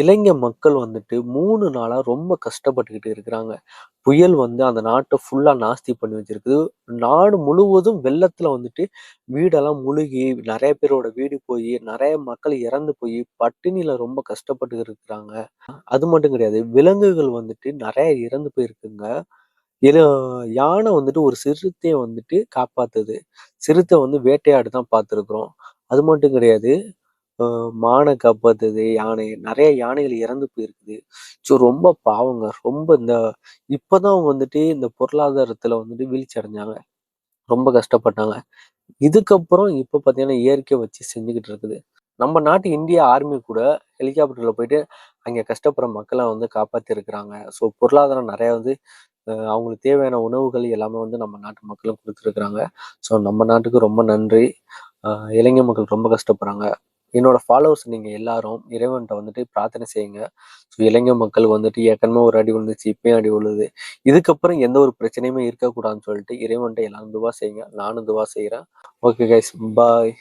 இளைஞ மக்கள் வந்துட்டு மூணு நாளாக ரொம்ப கஷ்டப்பட்டுக்கிட்டு இருக்கிறாங்க. புயல் வந்து அந்த நாட்டை ஃபுல்லாக நாஸ்தி பண்ணி வச்சிருக்குது நாடு முழுவதும் வெள்ளத்தில் வந்துட்டு வீடெல்லாம் முழுகி, நிறைய பேரோட வீடு போய் நிறைய மக்கள் இறந்து போய் பட்டினியில் ரொம்ப கஷ்டப்பட்டு இருக்கிறாங்க. அது மட்டும் கிடையாது. விலங்குகள் வந்துட்டு நிறைய இறந்து போயிருக்குங்க. யானை வந்துட்டு ஒரு சிறுத்தையை வந்துட்டு காப்பாத்துது. சிறுத்தை வந்து வேட்டையாடி தான் பார்த்துருக்குறோம். அது மட்டும் கிடையாது. மானை காப்பாத்துது யானை. நிறைய யானைகள் இறந்து போயிருக்குது. ஸோ ரொம்ப பாவங்க. ரொம்ப இந்த இப்போதான் அவங்க வந்துட்டு இந்த பொருளாதாரத்துல வந்துட்டு வீழ்ச்சி அடைஞ்சாங்க. ரொம்ப கஷ்டப்பட்டாங்க. இதுக்கப்புறம் இப்ப பார்த்தீங்கன்னா, இயற்கை வச்சு செஞ்சுக்கிட்டு இருக்குது. நம்ம நாட்டு இந்திய ஆர்மி கூட ஹெலிகாப்டர்ல போயிட்டு அங்கே கஷ்டப்படுற மக்களை வந்து காப்பாத்தியிருக்கிறாங்க. ஸோ பொருளாதாரம் நிறையா வந்து அவங்களுக்கு தேவையான உணவுகள் எல்லாமே வந்து நம்ம நாட்டு மக்களும் கொடுத்துருக்குறாங்க ஸோ நம்ம நாட்டுக்கு ரொம்ப நன்றி. இளைஞர் மக்கள் ரொம்ப கஷ்டப்படுறாங்க. என்னோட ஃபாலோவர்ஸ் நீங்கள் எல்லாரும் இறைவன்கிட்ட வந்துட்டு பிரார்த்தனை செய்யுங்க. ஸோ இளைஞ மக்கள் வந்துட்டு ஏற்கனவே ஒரு அடி விழுந்துச்சு. இப்பயும் அடி விழுது. இதுக்கப்புறம் எந்த ஒரு பிரச்சனையுமே இருக்கக்கூடாதுன்னு சொல்லிட்டு இறைவன்கிட்ட எல்லாரும் துவா செய்யுங்க. நானும் துவா செய்கிறேன் ஓகே கைஸ் பாய்.